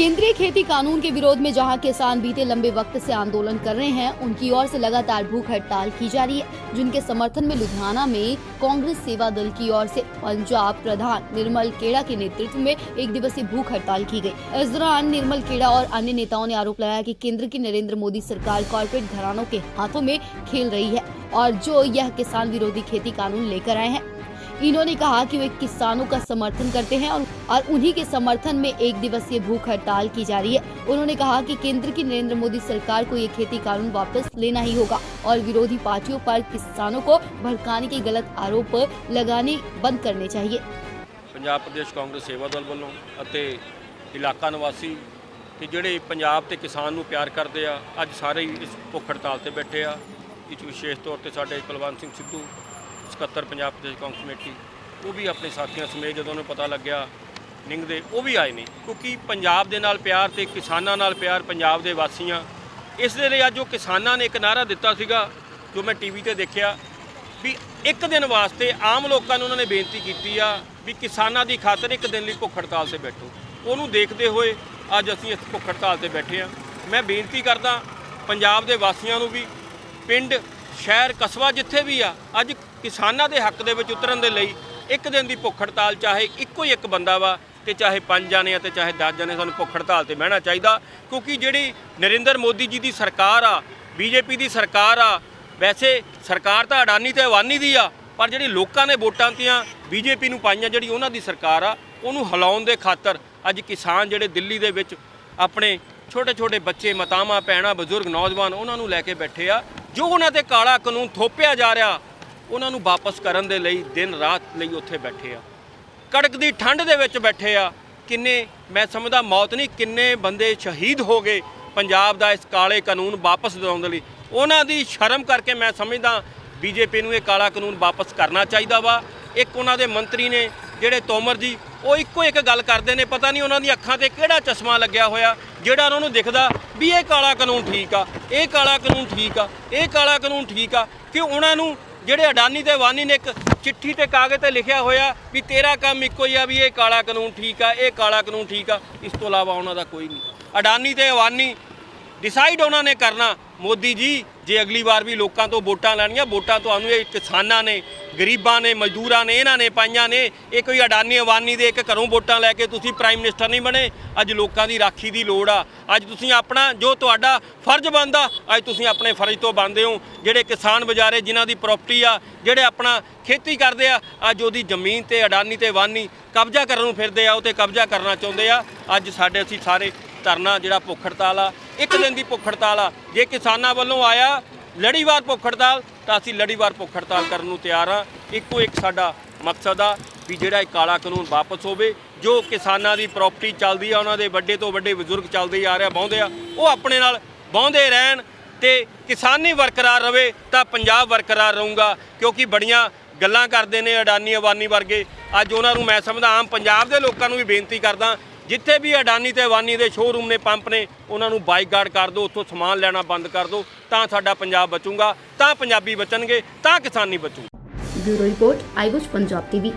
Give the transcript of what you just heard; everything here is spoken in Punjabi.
केंद्रीय खेती कानून के विरोध में जहाँ किसान बीते लंबे वक्त से आंदोलन कर रहे हैं, उनकी ओर से लगातार भूख हड़ताल की जा रही है, जिनके समर्थन में लुधियाना में कांग्रेस सेवा दल की ओर से पंजाब प्रधान निर्मल केड़ा के नेतृत्व में एक दिवसीय भूख हड़ताल की गई। इस दौरान निर्मल केड़ा और अन्य नेताओं ने आरोप लगाया की केंद्र की नरेंद्र मोदी सरकार कॉरपोरेट घरानों के हाथों में खेल रही है, और जो यह किसान विरोधी खेती कानून लेकर आए हैं इन्होंने कहा कि वे किसानों का समर्थन करते हैं और, और उन्हीं के समर्थन में एक दिवसीय भूख हड़ताल की जा रही है उन्होंने कहा कि केंद्र की नरेंद्र मोदी सरकार को ये खेती कानून वापस लेना ही होगा और विरोधी पार्टियों पर किसानों को भड़काने के गलत आरोप लगाने बंद करने चाहिए ਪੰਜਾਬ ਪ੍ਰਦੇਸ਼ ਕਾਂਗਰਸ ਸੇਵਾ ਦਲ ਵੱਲੋਂ ਅਤੇ ਇਲਾਕਾ ਨਿਵਾਸੀ ਤੇ ਜਿਹੜੇ ਪੰਜਾਬ ਤੇ ਕਿਸਾਨ ਨੂੰ ਪਿਆਰ ਕਰਦੇ ਆ ਅੱਜ ਸਾਰੇ ਹੀ ਇਸ ਭੁੱਖ ਹੜਤਾਲ ਤੇ ਬੈਠੇ ਆ ਇਹ 'ਚ ਵਿਸ਼ੇਸ਼ ਤੌਰ ਤੇ ਸਾਡੇ ਕੁਲਵੰਤ ਸਿੰਘ ਸਿੱਧੂ ਸਕੱਤਰ ਪੰਜਾਬ ਪ੍ਰਦੇਸ਼ ਕਾਂਗਰਸ ਕਮੇਟੀ, ਉਹ ਵੀ ਆਪਣੇ ਸਾਥੀਆਂ ਸਮੇਤ ਜਦੋਂ ਉਹਨੂੰ ਪਤਾ ਲੱਗਿਆ ਨਿੰਗ ਦੇ ਉਹ ਵੀ ਆਏ ਨੇ। ਕਿਉਂਕਿ ਪੰਜਾਬ ਦੇ ਨਾਲ ਪਿਆਰ ਤੇ ਕਿਸਾਨਾਂ ਨਾਲ ਪਿਆਰ ਪੰਜਾਬ ਦੇ ਵਾਸੀਆਂ, ਇਸ ਦੇ ਲਈ ਅੱਜ ਉਹ ਕਿਸਾਨਾਂ ਨੇ ਇੱਕ ਨਾਰਾ ਦਿੱਤਾ ਸੀਗਾ, ਜੋ ਮੈਂ ਟੀਵੀ ਤੇ ਦੇਖਿਆ, ਵੀ ਇੱਕ ਦਿਨ ਵਾਸਤੇ ਆਮ ਲੋਕਾਂ ਨੂੰ ਉਹਨਾਂ ਨੇ ਬੇਨਤੀ ਕੀਤੀ ਆ ਵੀ ਕਿਸਾਨਾਂ ਦੀ ਖਾਤਰ ਇੱਕ ਦਿਨ ਲਈ ਭੁੱਖ ਹੜਤਾਲ ਤੇ ਬੈਠੋ। ਉਹਨੂੰ ਦੇਖਦੇ ਹੋਏ ਅੱਜ ਅਸੀਂ ਇਸ ਭੁੱਖ ਹੜਤਾਲ ਤੇ ਬੈਠੇ ਆ। ਮੈਂ ਬੇਨਤੀ ਕਰਦਾ, ਪੰਜਾਬ ਦੇ ਵਾਸੀਆਂ ਨੂੰ ਵੀ, ਪਿੰਡ ਸ਼ਹਿਰ ਕਸਬਾ ਜਿੱਥੇ ਵੀ ਆ, ਅੱਜ ਕਿਸਾਨਾਂ ਦੇ ਹੱਕ ਦੇ ਵਿੱਚ ਉਤਰਨ ਦੇ ਲਈ ਇੱਕ ਦਿਨ ਦੀ ਭੁੱਖ ਹੜਤਾਲ, ਚਾਹੇ ਇੱਕੋ ਹੀ ਇੱਕ ਬੰਦਾ ਵਾ ਤੇ ਚਾਹੇ ਪੰਜ ਜਾਣੇ ਆ ਤੇ ਚਾਹੇ 10 ਜਾਣੇ, ਸਾਨੂੰ ਭੁੱਖ ਹੜਤਾਲ ਤੇ ਬਹਿਣਾ ਚਾਹੀਦਾ। ਕਿਉਂਕਿ ਜਿਹੜੀ ਨਰਿੰਦਰ ਮੋਦੀ ਜੀ ਦੀ ਸਰਕਾਰ ਆ, ਬੀਜੇਪੀ ਦੀ ਸਰਕਾਰ ਆ, ਵੈਸੇ ਸਰਕਾਰ ਤਾਂ ਅਡਾਨੀ ਤੇ ਅਵਾਨੀ ਦੀ ਆ, ਪਰ ਜਿਹੜੀ ਲੋਕਾਂ ਨੇ ਵੋਟਾਂ ਤੀਆਂ ਬੀਜੇਪੀ ਨੂੰ ਪਾਈਆਂ ਜਿਹੜੀ ਉਹਨਾਂ ਦੀ ਸਰਕਾਰ ਆ, ਉਹਨੂੰ ਹਿਲਾਉਣ ਦੇ ਖਾਤਰ ਅੱਜ ਕਿਸਾਨ ਜਿਹੜੇ ਦਿੱਲੀ ਦੇ ਵਿੱਚ ਆਪਣੇ ਛੋਟੇ ਛੋਟੇ ਬੱਚੇ, ਮਾਤਾਵਾਂ, ਭੈਣਾਂ, ਬਜ਼ੁਰਗ, ਨੌਜਵਾਨ ਉਹਨਾਂ ਨੂੰ ਲੈ ਕੇ ਬੈਠੇ ਆ। ਜੋ ਉਹਨਾਂ ਤੇ ਕਾਲਾ ਕਾਨੂੰਨ ਥੋਪਿਆ ਜਾ ਰਿਹਾ, ਉਹਨਾਂ ਨੂੰ ਵਾਪਸ ਕਰਨ ਦੇ ਲਈ ਦਿਨ ਰਾਤ ਲਈ ਉੱਥੇ ਬੈਠੇ ਆ। ਕੜਕ ਦੀ ਠੰਡ ਦੇ ਵਿੱਚ ਬੈਠੇ ਆ। ਕਿੰਨੇ, ਮੈਂ ਸਮਝਦਾ ਮੌਤ ਨਹੀਂ, ਕਿੰਨੇ ਬੰਦੇ ਸ਼ਹੀਦ ਹੋ ਗਏ ਪੰਜਾਬ ਦਾ ਇਸ ਕਾਲੇ ਕਾਨੂੰਨ ਵਾਪਸ ਦਿਵਾਉਣ ਦੇ ਲਈ। ਉਹਨਾਂ ਦੀ ਸ਼ਰਮ ਕਰਕੇ ਮੈਂ ਸਮਝਦਾ ਬੀਜੇਪੀ ਨੂੰ ਇਹ ਕਾਲਾ ਕਾਨੂੰਨ ਵਾਪਸ ਕਰਨਾ ਚਾਹੀਦਾ ਵਾ। ਇੱਕ ਉਹਨਾਂ ਦੇ ਮੰਤਰੀ ਨੇ ਜਿਹੜੇ ਤੋਮਰ ਜੀ, ਉਹ ਇੱਕੋ ਇੱਕ ਗੱਲ ਕਰਦੇ ਨੇ, ਪਤਾ ਨਹੀਂ ਉਹਨਾਂ ਦੀਆਂ ਅੱਖਾਂ ਤੇ ਕਿਹੜਾ ਚਸ਼ਮਾ ਲੱਗਿਆ ਹੋਇਆ, ਜਿਹੜਾ ਉਹਨਾਂ ਨੂੰ ਦਿਖਦਾ ਵੀ ਇਹ ਕਾਲਾ ਕਾਨੂੰਨ ਠੀਕ ਆ, ਇਹ ਕਾਲਾ ਕਾਨੂੰਨ ਠੀਕ ਆ, ਇਹ ਕਾਲਾ ਕਾਨੂੰਨ ਠੀਕ ਆ, ਕਿ ਉਹਨਾਂ ਨੂੰ ਜਿਹੜੇ ਅਡਾਨੀ ਤੇ ਵਾਨੀ ਨੇ ਇੱਕ ਚਿੱਠੀ ਤੇ ਕਾਗਜ਼ ਤੇ ਲਿਖਿਆ ਹੋਇਆ ਵੀ ਤੇਰਾ ਕੰਮ ਇੱਕੋ ਹੀ ਆ ਵੀ ਇਹ ਕਾਲਾ ਕਾਨੂੰਨ ਠੀਕ ਆ, ਇਹ ਕਾਲਾ ਕਾਨੂੰਨ ਠੀਕ ਆ, ਇਸ ਤੋਂ ਇਲਾਵਾ ਉਹਨਾਂ ਦਾ ਕੋਈ ਨਹੀਂ। ਅਡਾਨੀ ਤੇ ਵਾਨੀ ਡਿਸਾਈਡ ਉਹਨਾਂ ਨੇ ਕਰਨਾ। ਮੋਦੀ ਜੀ, ਜੇ ਅਗਲੀ ਵਾਰ ਵੀ ਲੋਕਾਂ ਤੋਂ ਵੋਟਾਂ ਲੈਣੀਆਂ, ਵੋਟਾਂ ਤੁਹਾਨੂੰ ਇਹ ਕਿਸਾਨਾਂ ਨੇ, ਗਰੀਬਾਂ ਨੇ, ਮਜ਼ਦੂਰਾਂ ਨੇ, ਇਹਨਾਂ ਨੇ, ਪਾਈਆਂ ਨੇ, ਇਹ ਕੋਈ ਅਡਾਨੀ ਅਵਾਨੀ ਦੇ ਇੱਕ ਘਰੋਂ ਵੋਟਾਂ ਲੈ ਕੇ ਤੁਸੀਂ ਪ੍ਰਾਈਮ ਮਿਨਿਸਟਰ ਨਹੀਂ ਬਣੇ, ਅੱਜ ਲੋਕਾਂ ਦੀ ਰਾਖੀ ਦੀ ਲੋੜ ਆ। ਅੱਜ ਤੁਸੀਂ ਆਪਣਾ ਜੋ ਤੁਹਾਡਾ ਫਰਜ਼ ਬਣਦਾ, ਅੱਜ ਤੁਸੀਂ ਆਪਣੇ ਫਰਜ਼ ਤੋਂ ਬੰਦੇ ਹੋ। ਜਿਹੜੇ ਕਿਸਾਨ ਵਿਚਾਰੇ ਜਿਨ੍ਹਾਂ ਦੀ ਪ੍ਰਾਪਰਟੀ ਆ, ਜਿਹੜੇ ਆਪਣਾ ਖੇਤੀ ਕਰਦੇ ਆ, ਅੱਜ ਉਹਦੀ ਜ਼ਮੀਨ ਤੇ ਅਡਾਨੀ ਤੇ ਵਾਨੀ ਕਬਜ਼ਾ ਕਰਨ ਨੂੰ ਫਿਰਦੇ ਆ, ਉਹ ਤੇ ਕਬਜ਼ਾ ਕਰਨਾ ਚਾਹੁੰਦੇ ਆ। ਅੱਜ ਸਾਡੇ ਅਸੀਂ ਸਾਰੇ ਧਰਨਾ ਜਿਹੜਾ ਭੁੱਖ ਹੜਤਾਲ ਆ ਇੱਕ ਦਿਨ ਦੀ ਭੁੱਖ ਹੜਤਾਲ ਆ। ਜੇ ਕਿਸਾਨਾਂ ਵੱਲੋਂ ਆਇਆ ਲੜੀਵਾਰ ਭੁੱਖ ਹੜਤਾਲ, ਤਾਂ ਅਸੀਂ ਲੜੀਵਾਰ ਭੁੱਖ ਹੜਤਾਲ ਕਰਨ ਨੂੰ ਤਿਆਰ ਆ। ਇੱਕੋ ਇੱਕ ਸਾਡਾ ਮਕਸਦ ਆ ਵੀ ਜਿਹੜਾ ਇਹ ਕਾਲਾ ਕਾਨੂੰਨ ਵਾਪਸ ਹੋਵੇ, ਜੋ ਕਿਸਾਨਾਂ ਦੀ ਪ੍ਰਾਪਰਟੀ ਚੱਲਦੀ ਆ, ਉਹਨਾਂ ਦੇ ਵੱਡੇ ਤੋਂ ਵੱਡੇ ਬਜ਼ੁਰਗ ਚੱਲਦੇ ਆ ਰਿਹਾ ਬਹੁੰਦੇ ਆ, ਉਹ ਆਪਣੇ ਨਾਲ ਬਹੁੰਦੇ ਰਹਿਣ ਤੇ ਕਿਸਾਨੀ ਬਰਕਰਾਰ ਰਵੇ, ਤਾਂ ਪੰਜਾਬ ਬਰਕਰਾਰ ਰਹੂਗਾ, ਕਿਉਂਕਿ ਬੜੀਆਂ ਗੱਲਾਂ ਕਰਦੇ ਨੇ ਅਡਾਨੀ ਅਵਾਨੀ ਵਰਗੇ। ਅੱਜ ਉਹਨਾਂ ਨੂੰ ਮੈਂ ਸਮਝਦਾ, ਆਮ ਪੰਜਾਬ ਦੇ ਲੋਕਾਂ ਨੂੰ ਵੀ ਬੇਨਤੀ ਕਰਦਾ ਜਿੱਥੇ ਵੀ ਅਡਾਨੀ ਤੇ ਵਾਨੀ ਦੇ ਸ਼ੋਰੂਮ ਨੇ, ਪੰਪ ਨੇ, ਉਹਨਾਂ ਨੂੰ ਬਾਈਕਾਟ ਕਰ ਦਿਓ, ਉੱਥੋਂ ਸਮਾਨ ਲੈਣਾ ਬੰਦ ਕਰ ਦਿਓ, ਤਾਂ ਸਾਡਾ ਪੰਜਾਬ ਬਚੂਗਾ, ਤਾਂ ਪੰਜਾਬੀ ਬਚਣਗੇ, ਤਾਂ ਕਿਸਾਨੀ ਬਚੂਗਾ ਬਿਊਰੋ ਰਿਪੋਰਟ ਆਈਗੋਜ ਪੰਜਾਬ ਟੀਵੀ